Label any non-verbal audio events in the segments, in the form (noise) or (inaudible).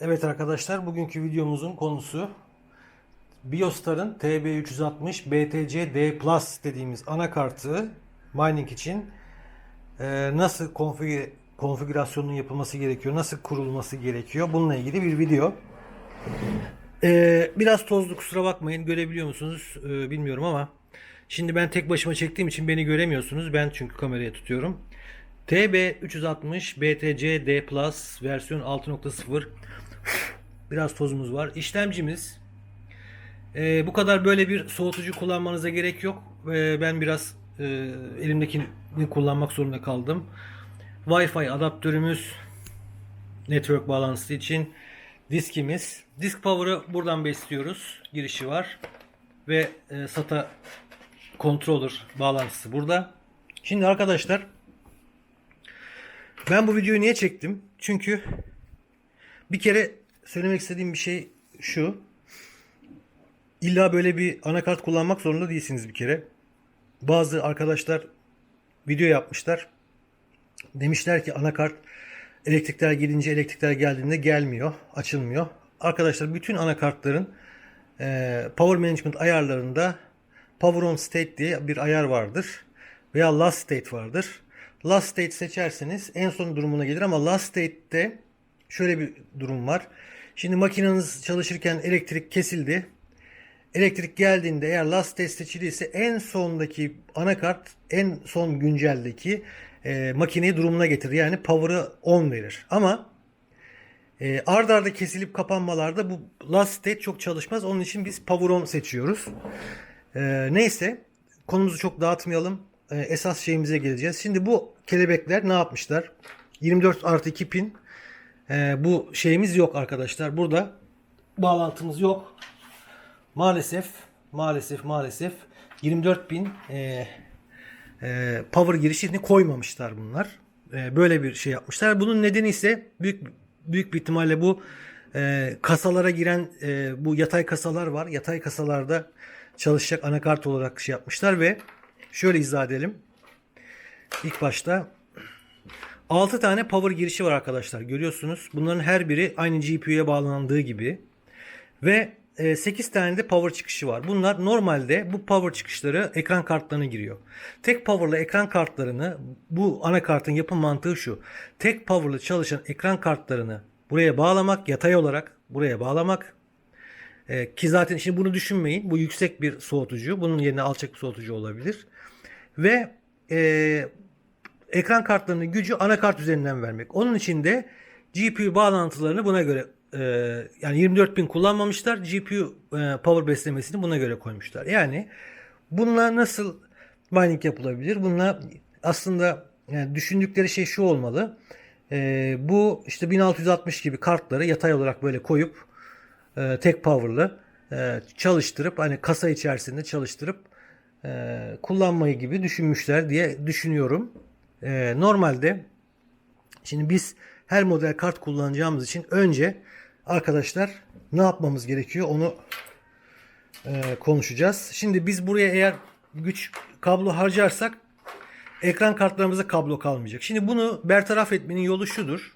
Evet arkadaşlar bugünkü videomuzun konusu Biostar'ın TB360 BTC D Plus dediğimiz anakartı mining için e, nasıl konfigü konfigürasyonun yapılması gerekiyor, nasıl kurulması gerekiyor bununla ilgili bir video. E, biraz tozlu kusura bakmayın görebiliyor musunuz E, bilmiyorum ama şimdi ben tek başıma çektiğim için beni göremiyorsunuz. Ben çünkü kameraya tutuyorum. TB360 BTC D Plus versiyon 6.0 Biraz tozumuz var. İşlemcimiz e, bu kadar böyle bir soğutucu kullanmanıza gerek yok. E, ben biraz e, elimdekini kullanmak zorunda kaldım. Wi-Fi adaptörümüz network bağlantısı için diskimiz. Disk power'ı buradan besliyoruz. Girişi var. Ve e, SATA controller bağlantısı burada. Şimdi arkadaşlar ben bu videoyu niye çektim? Çünkü bir kere söylemek istediğim bir şey şu. İlla böyle bir anakart kullanmak zorunda değilsiniz bir kere. Bazı arkadaşlar video yapmışlar. Demişler ki anakart elektrikler gidince elektrikler geldiğinde gelmiyor, açılmıyor. Arkadaşlar bütün anakartların e, power management ayarlarında power on state diye bir ayar vardır. Veya last state vardır. Last state seçerseniz en son durumuna gelir ama last state'te şöyle bir durum var. Şimdi makineniz çalışırken elektrik kesildi. Elektrik geldiğinde eğer last state seçiliyse en sondaki anakart en son günceldeki e, makineyi durumuna getirir. Yani power'ı 10 verir. Ama e, ard arda kesilip kapanmalarda bu last state çok çalışmaz. Onun için biz power on seçiyoruz. E, neyse konumuzu çok dağıtmayalım. E, esas şeyimize geleceğiz. Şimdi bu kelebekler ne yapmışlar? 24 artı 2 pin ee, bu şeyimiz yok arkadaşlar. Burada bağlantımız yok. Maalesef, maalesef, maalesef 24 bin e, e, power girişini koymamışlar bunlar. E, böyle bir şey yapmışlar. Bunun nedeni ise büyük büyük bir ihtimalle bu e, kasalara giren e, bu yatay kasalar var. Yatay kasalarda çalışacak anakart olarak şey yapmışlar ve şöyle izah edelim. İlk başta 6 tane power girişi var arkadaşlar. Görüyorsunuz. Bunların her biri aynı GPU'ya bağlandığı gibi. Ve 8 tane de power çıkışı var. Bunlar normalde bu power çıkışları ekran kartlarına giriyor. Tek power'lı ekran kartlarını bu anakartın yapım mantığı şu. Tek power'lı çalışan ekran kartlarını buraya bağlamak yatay olarak buraya bağlamak ee, ki zaten şimdi bunu düşünmeyin. Bu yüksek bir soğutucu. Bunun yerine alçak bir soğutucu olabilir. Ve e, ekran kartlarının gücü anakart üzerinden vermek. Onun için de GPU bağlantılarını buna göre e, yani 24 bin kullanmamışlar. GPU e, power beslemesini buna göre koymuşlar. Yani bunlar nasıl mining yapılabilir? Bunlar aslında yani düşündükleri şey şu olmalı. E, bu işte 1660 gibi kartları yatay olarak böyle koyup e, tek power'lı e, çalıştırıp hani kasa içerisinde çalıştırıp e, kullanmayı gibi düşünmüşler diye düşünüyorum. Ee, normalde şimdi biz her model kart kullanacağımız için önce arkadaşlar ne yapmamız gerekiyor onu e, konuşacağız. Şimdi biz buraya eğer güç kablo harcarsak ekran kartlarımızda kablo kalmayacak. Şimdi bunu bertaraf etmenin yolu şudur.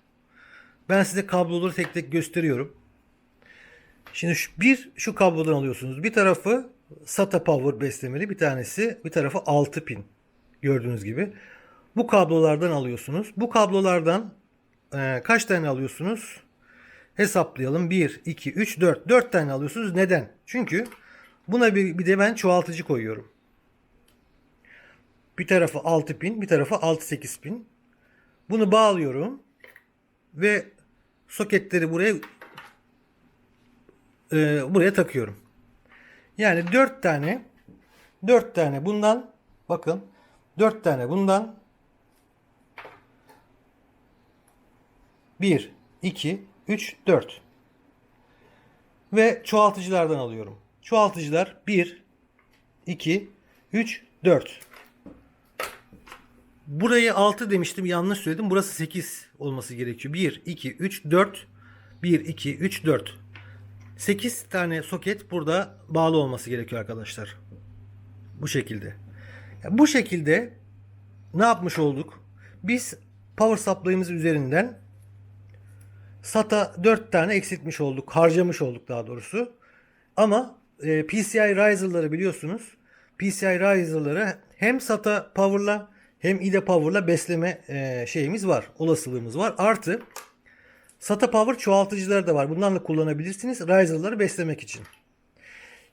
Ben size kabloları tek tek gösteriyorum. Şimdi şu, bir şu kablodan alıyorsunuz. Bir tarafı SATA power beslemeli bir tanesi. Bir tarafı 6 pin. Gördüğünüz gibi. Bu kablolardan alıyorsunuz. Bu kablolardan e, kaç tane alıyorsunuz? Hesaplayalım. 1, 2, 3, 4. 4 tane alıyorsunuz. Neden? Çünkü buna bir, bir de ben çoğaltıcı koyuyorum. Bir tarafı 6 pin, bir tarafı 6-8 pin. Bunu bağlıyorum. Ve soketleri buraya e, buraya takıyorum. Yani 4 tane 4 tane bundan bakın 4 tane bundan 1, 2, 3, 4. Ve çoğaltıcılardan alıyorum. Çoğaltıcılar 1, 2, 3, 4. Burayı 6 demiştim yanlış söyledim. Burası 8 olması gerekiyor. 1, 2, 3, 4. 1, 2, 3, 4. 8 tane soket burada bağlı olması gerekiyor arkadaşlar. Bu şekilde. Bu şekilde ne yapmış olduk? Biz power supply'ımız üzerinden SATA 4 tane eksiltmiş olduk. Harcamış olduk daha doğrusu. Ama e, PCI Riser'ları biliyorsunuz. PCI Riser'ları hem SATA Power'la hem IDE Power'la besleme e, şeyimiz var. Olasılığımız var. Artı SATA Power çoğaltıcıları da var. Bundan da kullanabilirsiniz. Riser'ları beslemek için.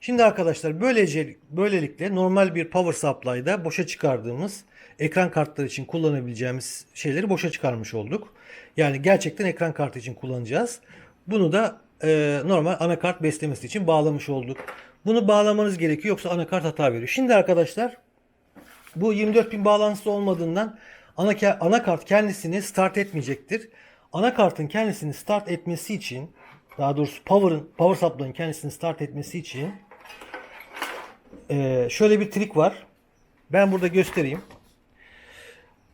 Şimdi arkadaşlar böylece böylelikle normal bir power supply'da boşa çıkardığımız ekran kartları için kullanabileceğimiz şeyleri boşa çıkarmış olduk. Yani gerçekten ekran kartı için kullanacağız. Bunu da e, normal anakart beslemesi için bağlamış olduk. Bunu bağlamanız gerekiyor yoksa anakart hata veriyor. Şimdi arkadaşlar bu 24 bin bağlantısı olmadığından ana, anakart kendisini start etmeyecektir. Anakartın kendisini start etmesi için daha doğrusu power'ın power supply'ın kendisini start etmesi için ee, şöyle bir trik var. Ben burada göstereyim.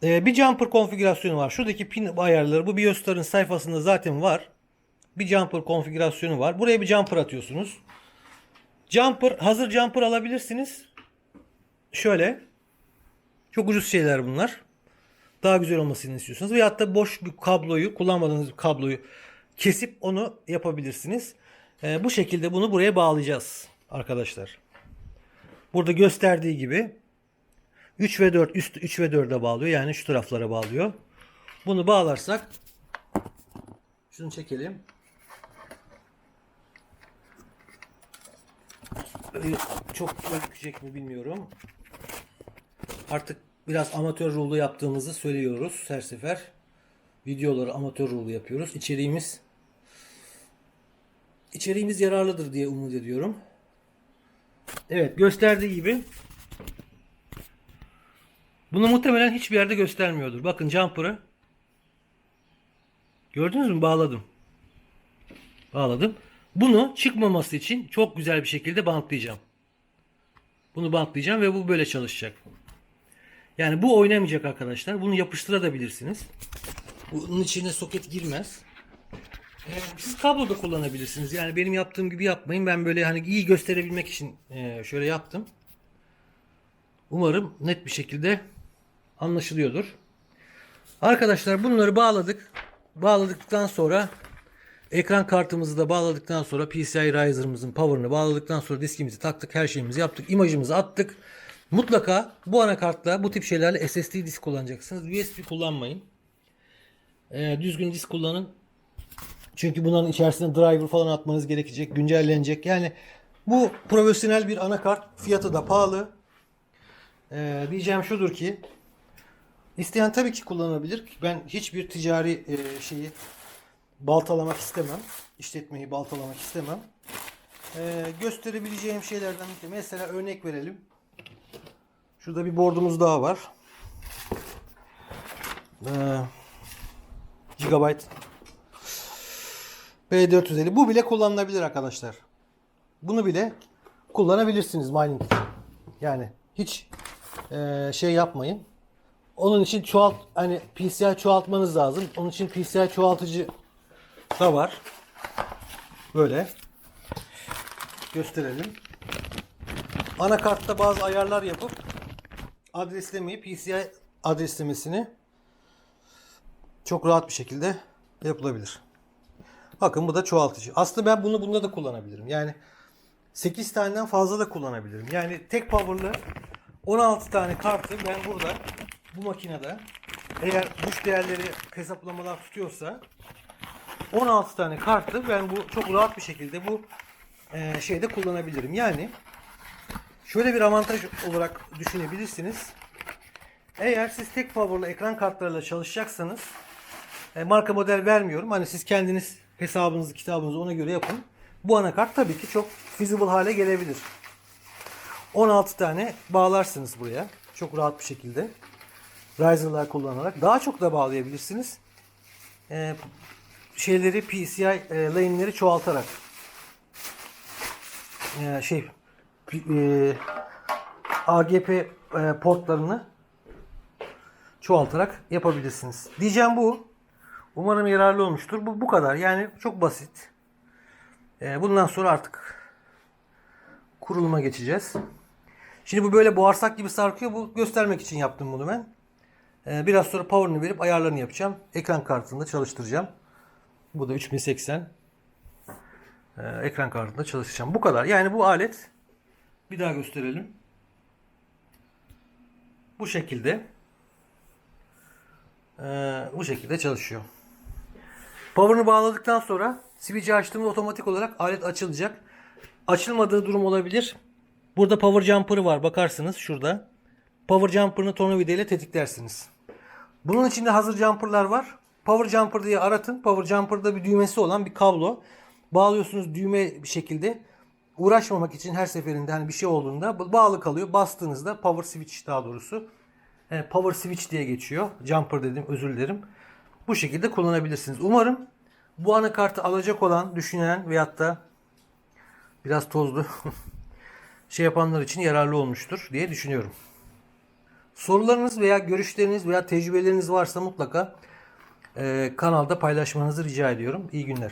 Ee, bir jumper konfigürasyonu var. Şuradaki pin ayarları bu BIOS'ların sayfasında zaten var. Bir jumper konfigürasyonu var. Buraya bir jumper atıyorsunuz. Jumper, hazır jumper alabilirsiniz. Şöyle. Çok ucuz şeyler bunlar. Daha güzel olmasını istiyorsanız. Veyahut da boş bir kabloyu, kullanmadığınız bir kabloyu kesip onu yapabilirsiniz. Ee, bu şekilde bunu buraya bağlayacağız arkadaşlar. Burada gösterdiği gibi 3 ve 4 üst 3 ve 4'e bağlıyor. Yani şu taraflara bağlıyor. Bunu bağlarsak şunu çekelim. Çok gözükecek mi bilmiyorum. Artık biraz amatör ruhlu yaptığımızı söylüyoruz her sefer. Videoları amatör ruhlu yapıyoruz. İçeriğimiz içeriğimiz yararlıdır diye umut ediyorum. Evet gösterdiği gibi bunu muhtemelen hiçbir yerde göstermiyordur. Bakın jumper'ı gördünüz mü? Bağladım. Bağladım. Bunu çıkmaması için çok güzel bir şekilde bantlayacağım. Bunu bantlayacağım ve bu böyle çalışacak. Yani bu oynamayacak arkadaşlar. Bunu yapıştırabilirsiniz. Bunun içine soket girmez. Siz kablo da kullanabilirsiniz. Yani benim yaptığım gibi yapmayın. Ben böyle hani iyi gösterebilmek için e, şöyle yaptım. Umarım net bir şekilde anlaşılıyordur. Arkadaşlar bunları bağladık. Bağladıktan sonra ekran kartımızı da bağladıktan sonra PCI Riser'ımızın power'ını bağladıktan sonra diskimizi taktık. Her şeyimizi yaptık. imajımızı attık. Mutlaka bu anakartla bu tip şeylerle SSD disk kullanacaksınız. USB kullanmayın. Ee, düzgün disk kullanın. Çünkü bunların içerisine driver falan atmanız gerekecek, güncellenecek. Yani bu profesyonel bir anakart. Fiyatı da pahalı. Ee, diyeceğim şudur ki isteyen tabii ki kullanabilir. Ben hiçbir ticari e, şeyi baltalamak istemem. İşletmeyi baltalamak istemem. Ee, gösterebileceğim şeylerden bir mesela örnek verelim. Şurada bir boardumuz daha var. Ee, Gigabyte B450. Bu bile kullanılabilir arkadaşlar. Bunu bile kullanabilirsiniz mining. Yani hiç e, şey yapmayın. Onun için çoğalt hani PCI çoğaltmanız lazım. Onun için PCI çoğaltıcı da var. Böyle gösterelim. Anakartta bazı ayarlar yapıp adreslemeyi PCI adreslemesini çok rahat bir şekilde yapılabilir. Bakın bu da çoğaltıcı. Aslında ben bunu bunda da kullanabilirim. Yani 8 taneden fazla da kullanabilirim. Yani tek power'lı 16 tane kartı ben burada bu makinede eğer güç değerleri hesaplamalar tutuyorsa 16 tane kartı ben bu çok rahat bir şekilde bu e, şeyde kullanabilirim. Yani şöyle bir avantaj olarak düşünebilirsiniz. Eğer siz tek power'lı ekran kartlarıyla çalışacaksanız e, marka model vermiyorum. Hani siz kendiniz hesabınızı, kitabınızı ona göre yapın. Bu anakart tabii ki çok feasible hale gelebilir. 16 tane bağlarsınız buraya. Çok rahat bir şekilde. Riser'lar kullanarak. Daha çok da bağlayabilirsiniz. Ee, şeyleri PCI e, lane'leri çoğaltarak. Ee, şey e, AGP e, portlarını çoğaltarak yapabilirsiniz. Diyeceğim bu. Umarım yararlı olmuştur. Bu bu kadar. Yani çok basit. Ee, bundan sonra artık kuruluma geçeceğiz. Şimdi bu böyle boğarsak gibi sarkıyor. Bu göstermek için yaptım bunu ben. Ee, biraz sonra power'ını verip ayarlarını yapacağım. Ekran kartında çalıştıracağım. Bu da 3080. Ee, ekran kartında çalışacağım. Bu kadar. Yani bu alet bir daha gösterelim. Bu şekilde ee, bu şekilde çalışıyor. Power'ını bağladıktan sonra switch'i açtığımda otomatik olarak alet açılacak. Açılmadığı durum olabilir. Burada power jumper'ı var. Bakarsınız şurada. Power jumper'ını tornavida ile tetiklersiniz. Bunun içinde hazır jumper'lar var. Power jumper diye aratın. Power jumper'da bir düğmesi olan bir kablo. Bağlıyorsunuz düğme bir şekilde. Uğraşmamak için her seferinde hani bir şey olduğunda bağlı kalıyor. Bastığınızda power switch daha doğrusu. e, power switch diye geçiyor. Jumper dedim özür dilerim. Bu şekilde kullanabilirsiniz. Umarım bu anakartı alacak olan, düşünen veyahut da biraz tozlu (laughs) şey yapanlar için yararlı olmuştur diye düşünüyorum. Sorularınız veya görüşleriniz veya tecrübeleriniz varsa mutlaka e, kanalda paylaşmanızı rica ediyorum. İyi günler.